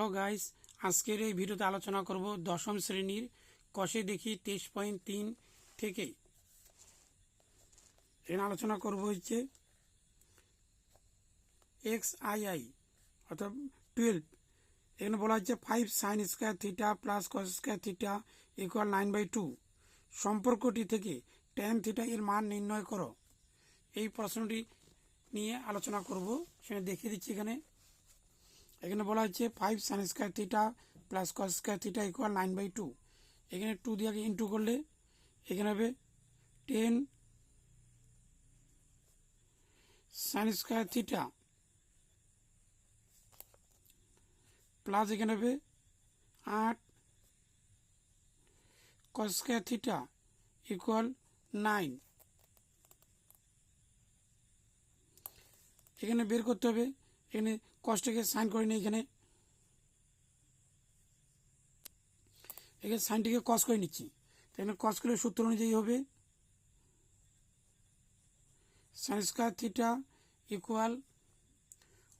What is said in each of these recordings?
Hello guys, আজকের এই ভিডিওতে আলোচনা করব দশম শ্রেণির কষে দেখি তেইশ পয়েন্ট তিন থেকে। এখানে আলোচনা করব হচ্ছে এক্স আই আই অর্থাৎ টুয়েলভ এখানে বলা হচ্ছে five sine square theta plus cos square theta equal nine by two সম্পর্কটি থেকে টেন থিটা এর মান নির্ণয় করো। এই প্রশ্নটি নিয়ে আলোচনা করব, সেখানে দেখিয়ে দিচ্ছি এখানে। এখানে বলা হচ্ছে five sine square theta plus cos square theta equal nine by two এখানে টু দিয়ে ইন্টু করলে এখানে হবে ten sine square theta plus এখানে হবে আট cos square theta equal nine এখানে বের করতে হবে, এখানে কষ্টকে সাইন করে নিই এখানে। এখানে সাইনটিকে কস করে নিচ্ছি। এখানে কস করলে সূত্র অনুযায়ী হবে। Sine square theta equal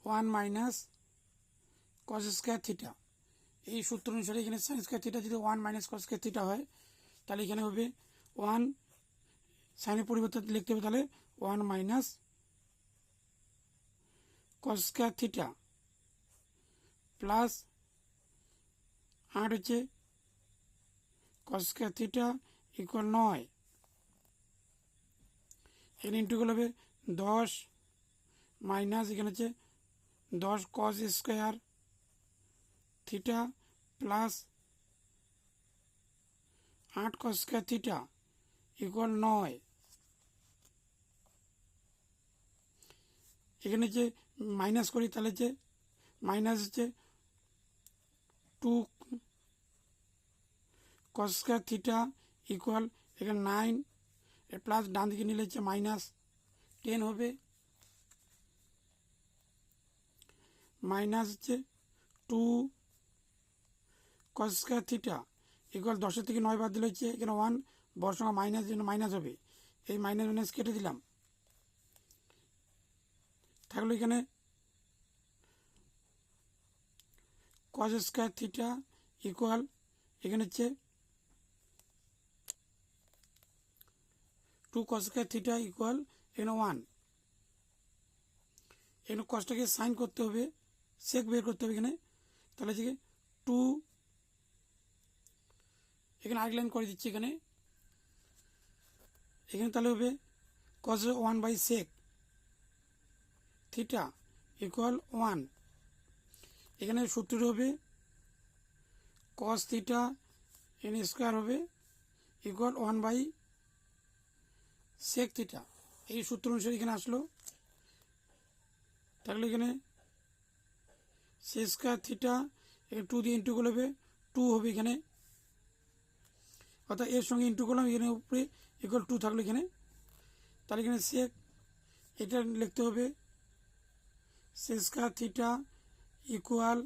one minus cos square theta এই সূত্র অনুসারে এখানে সাইন স্কোয়ার থিটা যদি one minus cos square theta হয়, তাহলে এখানে হবে ওয়ান সাইনের পরিবর্তে লিখতে হবে তাহলে one minus cos square theta. Plus আট হচ্ছে কস স্কোয়ার থিটা ইকুয়াল নয়। এখানে ইন্টুগুল হবে দশ মাইনাস এখানে হচ্ছে দশ কস স্কোয়ার থিটা প্লাস আট কস স্কোয়ার থিটা ইকুয়াল নয়। এখানে যে মাইনাস করি, তাহলে যে মাইনাস হচ্ছে two cos square theta equal এখানে নাইন প্লাস ডান দিকে নিলে হচ্ছে মাইনাস টেন হবে। মাইনাস হচ্ছে two cos square theta equal দশের থেকে নয় বাদ দিলে হচ্ছে এখানে ওয়ান বড় মাইনাস জন্য মাইনাস হবে। এই মাইনাস মাইনাস কেটে দিলাম। থাকল এখানে। কস স্কোয়ার থিটা ইকুয়াল এখানে হচ্ছে two cos square theta equal এখানে ওয়ান এখানে কষ্টকে সাইন করতে হবে সেক বের করতে হবে এখানে। তাহলে হচ্ছে টু এখানে আরেক লাইন করে দিচ্ছি এখানে। এখানে তাহলে হবে cos one by sec theta equal one এখানে সূত্র হবে কস থিটা এন স্কোয়ার হবে equal one by sec theta এই সূত্র অনুসারে এখানে আসলো। তাহলে এখানে সে স্কোয়ার থিটা এখানে টু দিয়ে ইন্টু করলে হবে টু হবে এখানে। অর্থাৎ এর সঙ্গে ইন্টু করলাম, এখানে উপরে ইকুয়াল টু থাকল এখানে। তাহলে এখানে সেক এটা লিখতে হবে sec square theta equal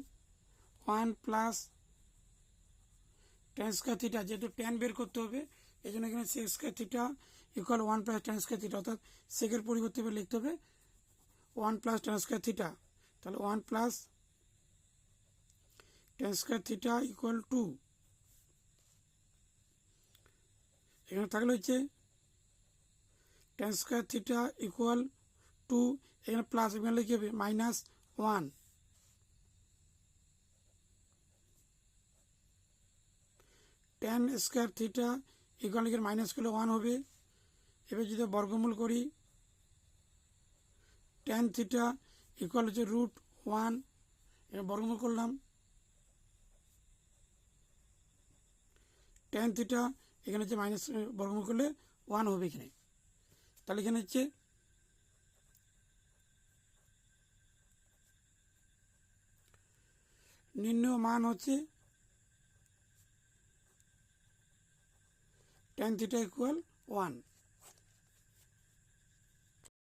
one plus tan square theta, যেহেতু টেন বের করতে হবে এই জন্য এখানে sec square theta equal one plus tan square theta, অর্থাৎ সেকের পরিবর্তে এবার লিখতে হবে one plus tan square theta. তাহলে one plus tan square theta equal two. এখানে থাকলে হচ্ছে টেন থিটা ইকুয়াল টু, এখানে প্লাস এখানে লিখে হবে minus one tan square theta equal লিখে মাইনাস করলে ওয়ান হবে। এবার যদি বর্গমূল করি টেন থিটা ইকুয়াল হচ্ছে রুট ওয়ান বর্গমূল করলাম। টেন থিটা এখানে হচ্ছে মাইনাস বর্গমূল করলে ওয়ান হবে এখানে। তাহলে এখানে হচ্ছে নির্ণয় মান হচ্ছে টেন থিটা ইকুয়াল ওয়ান